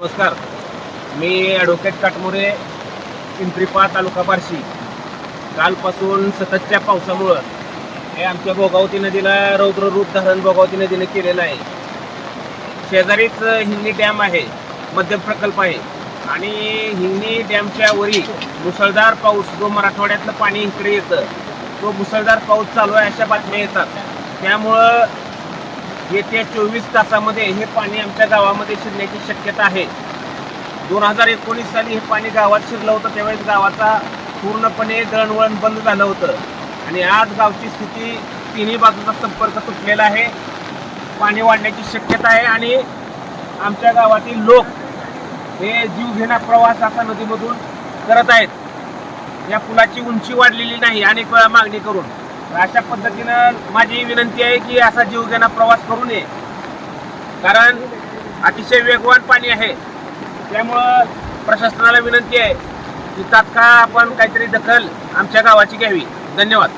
नमस्कार. मी ॲडव्होकेट काटमोरे पिंपरीपा तालुका बार्शी कालपासून सततच्या पावसामुळं हे आमच्या भोगावती नदीला रौद्र रूप धारण भोगावती नदीने केलेलं आहे. शेजारीच हिंगणी डॅम आहे मध्यम प्रकल्प आहे. आणि हिंगणी डॅमच्या वरी मुसळधार पाऊस जो मराठवाड्यातलं पाणी इकडे येतं तो मुसळधार पाऊस चालू आहे अशा बातम्या येतात. त्यामुळं येत्या चोवीस तासामध्ये हे पाणी आमच्या गावामध्ये शिरण्याची शक्यता आहे. दोन हजार एकोणीस साली हे पाणी गावात शिरलं होतं त्यावेळेस गावाचा पूर्णपणे दळणवळण बंद झालं होतं. आणि आज गावची स्थिती तिन्ही बाजूचा संपर्क तुटलेला आहे. पाणी वाढण्याची शक्यता आहे आणि आमच्या गावातील लोक हे जीवघेणा प्रवास असा नदीमधून करत आहेत. या पुलाची उंची वाढलेली नाही अनेक वेळा मागणी करून. अशा पद्धतीनं माझी विनंती आहे की असा जीवघेणा प्रवास करू नये. कारण अतिशय वेगवान पाणी आहे. त्यामुळं प्रशासनाला विनंती आहे की तात्काळ आपण काहीतरी दखल आमच्या गावाची घ्यावी. धन्यवाद.